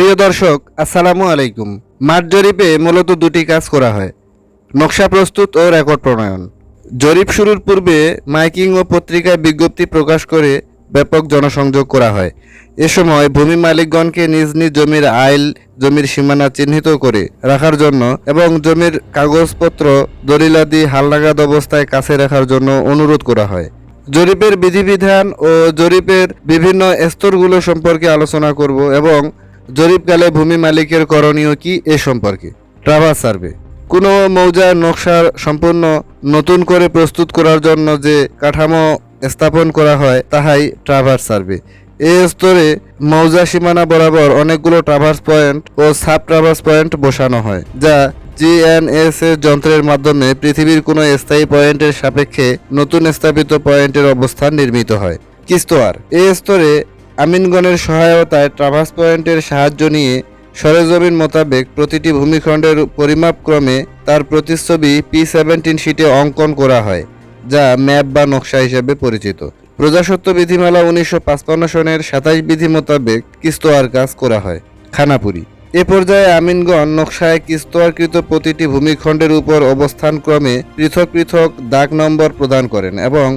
প্রিয় দর্শক, আসসালামু আলাইকুম। মাঠ জরিপে মূলত দুটি কাজ করা হয়। নকশা প্রস্তুত ও রেকর্ড প্রণয়ন। জরিপ শুরুর পূর্বে মাইকিং ও পত্রিকায় বিজ্ঞপ্তি প্রকাশ করে ব্যাপক জনসংযোগ করা হয়। এ সময় ভূমি মালিকগণকে নিজ নিজ জমির আইল, জমির সীমানা চিহ্নিত করে রাখার জন্য এবং জমির কাগজপত্র, দলিলাদি, হালনাগাদ অবস্থায় কাছে রাখার জন্য অনুরোধ করা হয়। জরিপের বিধিবিধান ও জরিপের বিভিন্ন স্তরগুলো সম্পর্কে আলোচনা করব এবং জরিপকালে ভূমি মালিকের করণীয় কি এ সম্পর্কে? Traverse survey. কোনো মৌজার নকশার সম্পূর্ণ নতুন করে প্রস্তুত করার জন্য যে কাঠামো স্থাপন করা হয়, তাহাই ট্রাভার্স সার্ভে। এ স্তরে মৌজা সীমানা বরাবর অনেকগুলো ট্রাভার্স পয়েন্ট ও সাব ট্রাভার্স পয়েন্ট বসানো হয়, যা জিএনএস এর যন্ত্রের মাধ্যমে পৃথিবীর কোনো স্থায়ী পয়েন্টের সাপেক্ষে নতুন স্থাপিত পয়েন্টের অবস্থান নির্মিত হয়। কিস্তোয়ার। এই স্তরে আমিনগণের সহায়তায় ট্রাভার্স পয়েন্টের সাহায্য নিয়ে সরেজমিন মোতাবেক প্রতিটি ভূমিখণ্ডের পরিমাপক্রমে তার প্রতিচ্ছবি পি সেভেন্টিন শিটে অঙ্কন করা হয়, যা ম্যাপ বা নকশা হিসেবে পরিচিত। প্রজাসত্ব বিধিমালা উনিশশো পাঁচপান্ন সনের সাতাইশ বিধি মোতাবেক কিস্তোয়ার কাজ করা হয়, খানাপুরি। এ পর্যায়ে আমিনগণ নকশায় কিস্তোয়ারকৃত প্রতিটি ভূমিখণ্ডের উপর অবস্থান ক্রমে পৃথক পৃথক দাগ নম্বর প্রদান করেন এবং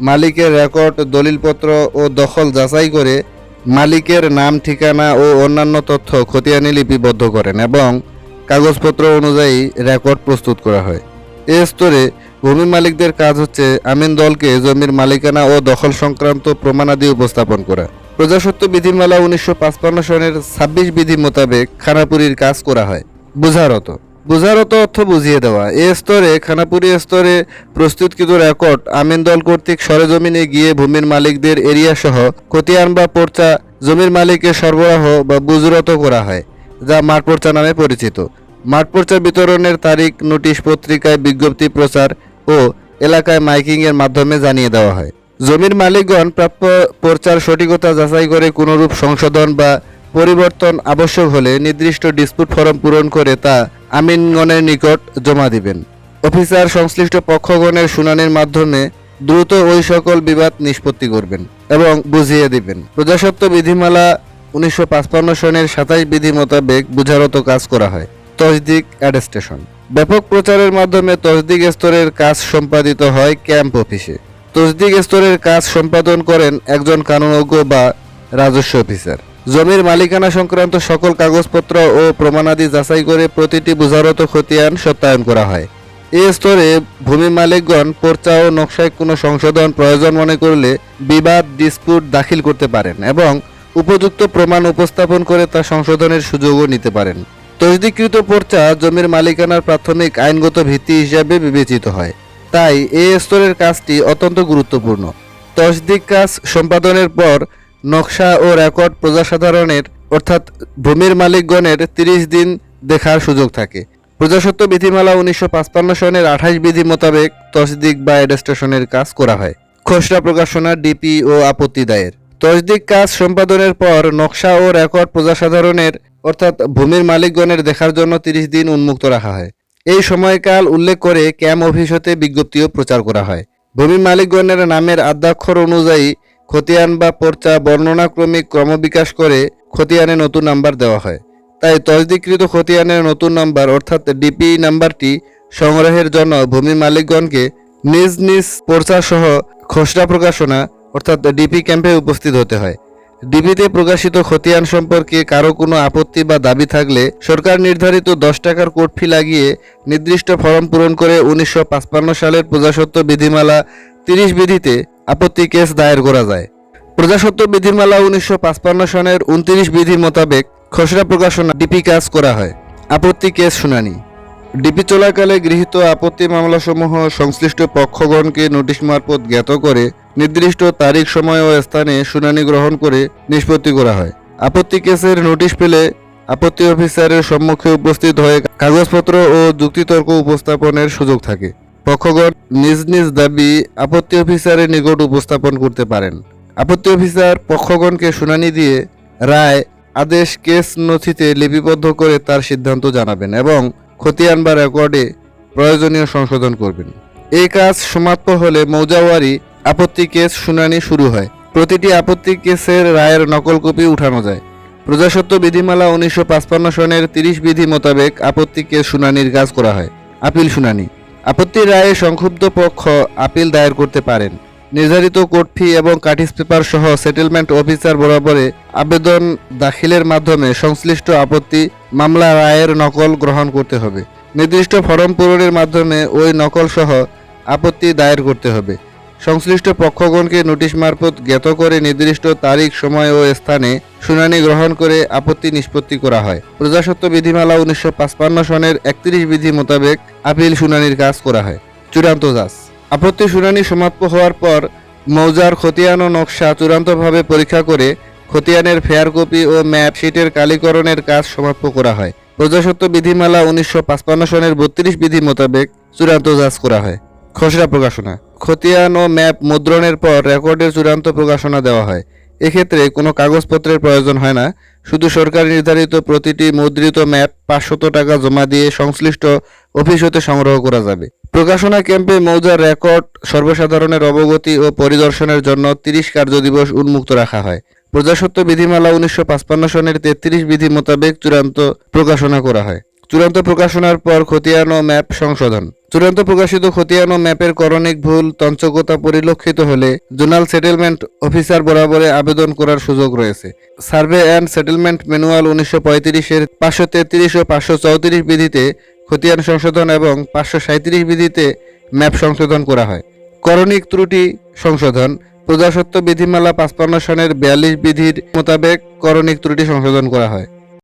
মালিকের রেকর্ড, দলিলপত্র ও দখল যাচাই করে মালিকের নাম, ঠিকানা ও অন্যান্য তথ্য খতিয়ানে লিপিবদ্ধ করেন এবং কাগজপত্র অনুযায়ী রেকর্ড প্রস্তুত করা হয়। এ স্তরে ভূমি মালিকদের কাজ হচ্ছে আমিন দলকে জমির মালিকানা ও দখল সংক্রান্ত প্রমাণাদি উপস্থাপন করা। প্রজাসত্ব বিধিমালা উনিশশো পাঁচপান্ন সনের ছাব্বিশ বিধি মোতাবেক খানাপুরীর কাজ করা হয়। বুঝারত। বুঝারত অর্থ বুঝিয়ে দেওয়া। এ স্তরে, খানাপুরি স্তরে প্রস্তুতকৃত রেকর্ড আমিন দল কর্তৃক সরেজমিনে গিয়ে ভূমির মালিকদের এরিয়া সহ খতিয়ান বা পর্চা, জমির মালিকের সরবরাহ বা বুজরত করা হয়, যা মাঠ পর্চা নামে পরিচিত। মাঠ পর্চা বিতরণের তারিখ, নোটিশ পত্রিকায় বিজ্ঞপ্তি প্রচার ও এলাকায় মাইকিংয়ের মাধ্যমে জানিয়ে দেওয়া হয়। জমির মালিকগণ প্রাপ্য পর্চার সঠিকতা যাচাই করে কোনোরূপ সংশোধন বা পরিবর্তন আবশ্যক হলে নির্দিষ্ট ডিসপুট ফর্ম পূরণ করে তা আমিনগণের নিকট জমা দিবেন। অফিসার সংশ্লিষ্ট পক্ষগণের শুনানির মাধ্যমে দ্রুত ওই সকল বিবাদ নিষ্পত্তি করবেন এবং বুঝিয়ে দিবেন। প্রজাসত্ব বিধিমালা উনিশশো পাঁচপান্ন সনের সাতাইশ বিধি মোতাবেক বুঝারত কাজ করা হয়। তসদিক অ্যাডস্টেশন। ব্যাপক প্রচারের মাধ্যমে তসদিক স্তরের কাজ সম্পাদিত হয় ক্যাম্প অফিসে। তসদিক স্তরের কাজ সম্পাদন করেন একজন কানুনজ্ঞ বা রাজস্ব অফিসার। জমির মালিকানা সংক্রান্ত সকল কাগজপত্র ও প্রমাণাদি যাচাই করে প্রতিটি বুঝারত খতিয়ান সত্যায়ন করা হয়। এ স্তরে ভূমি মালিকগণ পর্চা ও নকশায় কোনো সংশোধন প্রয়োজন মনে করলে বিবাদ, ডিসপুট দাখিল করতে পারেন এবং উপযুক্ত প্রমাণ উপস্থাপন করে তা সংশোধনের সুযোগও নিতে পারেন। তসদিকৃত পর্চা জমির মালিকানার প্রাথমিক আইনগত ভিত্তি হিসাবে বিবেচিত হয়। তাই এই স্তরের কাজটি অত্যন্ত গুরুত্বপূর্ণ। তসদিক কাজ সম্পাদনের পর নকশা ও রেকর্ড প্রজাসাধারণের, অর্থাৎ ভূমির মালিকগণের তিরিশ দিন দেখার সুযোগ থাকে। প্রজাসত্ব বিধিমালা উনিশশো সনের আঠাশ বিধি মোতাবেক তসদিক বা অ্যাডস্টেশনের কাজ করা হয়। খসড়া প্রকাশনা, ডিপি ও আপত্তি দায়ের। তসদিক কাজ সম্পাদনের পর নকশা ও রেকর্ড প্রজাসাধারণের, অর্থাৎ ভূমির মালিকগণের দেখার জন্য তিরিশ দিন উন্মুক্ত রাখা হয়। এই সময়কাল উল্লেখ করে ক্যাম্প অফিস হতে বিজ্ঞপ্তিও প্রচার করা হয়। ভূমি মালিকগণের নামের আদ্যাক্ষর অনুযায়ী খতিয়ান বা পর্চা বর্ণনাক্রমিক ক্রমবিকাশ করে খতিয়ানে নতুন নাম্বার দেওয়া হয়। তাই তসদিকৃত খতিয়ানের নতুন নাম্বার অর্থাৎ ডিপি নাম্বারটি সংগ্রহের জন্য ভূমি মালিকগণকে নিজ নিজ পর্চা সহ খসড়া প্রকাশনা অর্থাৎ ডিপি ক্যাম্পে উপস্থিত হতে হয়। ডিবিতে প্রকাশিত খতিয়ান সম্পর্কে কারও কোনো আপত্তি বা দাবি থাকলে সরকার নির্ধারিত দশ টাকার কোর্ট ফি লাগিয়ে নির্দিষ্ট ফর্ম পূরণ করে উনিশশো সালের প্রজাসত্ব বিধিমালা তিরিশ বিধিতে আপত্তি কেস দায়ের করা যায়। প্রজাসত্ব বিধিমালা উনিশশো পাঁচপান্ন সনের উনত্রিশ বিধি মোতাবেক খসড়া প্রকাশনা ডিপি কাজ করা হয়। আপত্তি কেস শুনানি। ডিপি চলাকালে গৃহীত আপত্তি মামলাসমূহ সংশ্লিষ্ট পক্ষগণকে নোটিশ মারফত জ্ঞাত করে নির্দিষ্ট তারিখ, সময় ও স্থানে শুনানি গ্রহণ করে নিষ্পত্তি করা হয়। আপত্তি কেসের নোটিশ পেলে আপত্তি অফিসারের সম্মুখে উপস্থিত হয়ে কাগজপত্র ও যুক্তিতর্ক উপস্থাপনের সুযোগ থাকে। পক্ষগণ নিজ নিজ দাবি আপত্তি অফিসারের নিকট উপস্থাপন করতে পারেন। আপত্তি অফিসার পক্ষগণকে শুনানি দিয়ে রায়, আদেশ, কেস নথিতে লিপিবদ্ধ করে তার সিদ্ধান্ত জানাবেন এবং খতিয়ান বা রেকর্ডে প্রয়োজনীয় সংশোধন করবেন। এই কাজ সমাপ্ত হলে মৌজাওয়ারি আপত্তি কেস শুনানি শুরু হয়। প্রতিটি আপত্তি কেসের রায়ের নকল কপি উঠানো যায়। প্রজাসত্ব বিধিমালা উনিশশো পাঁচপান্ন সনের তিরিশ বিধি মোতাবেক আপত্তিকে শুনানির কাজ করা হয়। আপিল শুনানি। আপত্তির রায়ে সংক্ষুব্ধ পক্ষ আপিল দায়ের করতে পারেন। নির্ধারিত কোর্ট ফি এবং কাটিস পেপার সহ সেটেলমেন্ট অফিসার বরাবরে আবেদন দাখিলের মাধ্যমে সংশ্লিষ্ট আপত্তি মামলা রায়ের নকল গ্রহণ করতে হবে। নির্দিষ্ট ফরম পূরণের মাধ্যমে ওই নকল সহ আপত্তি দায়ের করতে হবে। সংশ্লিষ্ট পক্ষগণকে নোটিশ মারফত জ্ঞাত করে নির্দিষ্ট তারিখ, সময় ও স্থানে শুনানি গ্রহণ করে আপত্তি নিষ্পত্তি করা হয়। প্রজাসত্ব বিধিমালা উনিশশো পাঁচপান্ন সনের একত্রিশ বিধি মোতাবেক আপিল শুনানির কাজ করা হয়। চূড়ান্ত জাজ আপত্তি শুনানি সমাপ্ত হওয়ার পর মৌজার খতিয়ান ও নকশা চূড়ান্তভাবে পরীক্ষা করে খতিয়ানের ফেয়ার কপি ও ম্যাপ শিটের কালীকরণের কাজ সমাপ্ত করা হয়। প্রজাসত্ব বিধিমালা উনিশশো পাঁচপান্ন সনের বত্রিশ বিধি মোতাবেক চূড়ান্ত জাজ করা হয়। খসড়া প্রকাশনা। খতিয়ান ও ম্যাপ মুদ্রণের পর রেকর্ডের চূড়ান্ত প্রকাশনা দেওয়া হয়। এক্ষেত্রে কোনো কাগজপত্রের প্রয়োজন হয় না। শুধু সরকার নির্ধারিত প্রতিটি মুদ্রিত ম্যাপ পাঁচশত টাকা জমা দিয়ে সংশ্লিষ্ট অফিস হতে সংগ্রহ করা যাবে। প্রকাশনা ক্যাম্পে মৌজার রেকর্ড, সর্বসাধারণের অবগতি ও পরিদর্শনের জন্য তিরিশ কার্যদিবস উন্মুক্ত রাখা হয়। প্রজাসত্ব বিধিমালা উনিশশো পাঁচপান্ন সনের তেত্রিশ বিধি মোতাবেক চূড়ান্ত প্রকাশনা করা হয়। চূড়ান্ত প্রকাশনার পর খতিয়ান ও ম্যাপ সংশোধন। চূড়ান্ত প্রকাশিত খতিয়ান ও ম্যাপের করণিক ভুল তঞ্চকতা পরিলক্ষিত হলে জোনাল সেটেলমেন্ট অফিসার বরাবরে আবেদন করার সুযোগ রয়েছে। সার্ভে অ্যান্ড সেটেলমেন্ট ম্যানুয়াল উনিশশো পঁয়ত্রিশের পাঁচশো তেত্রিশ ও পাঁচশো চৌত্রিশ বিধিতে খতিয়ান সংশোধন এবং পাঁচশো সাঁত্রিশ বিধিতে ম্যাপ সংশোধন করা হয়। করণিক ত্রুটি সংশোধন প্রজাসত্ব বিধিমালা পাঁচপান্ন সনের বিয়াল্লিশ বিধির মোতাবেক করণিক ত্রুটি সংশোধন করা হয়।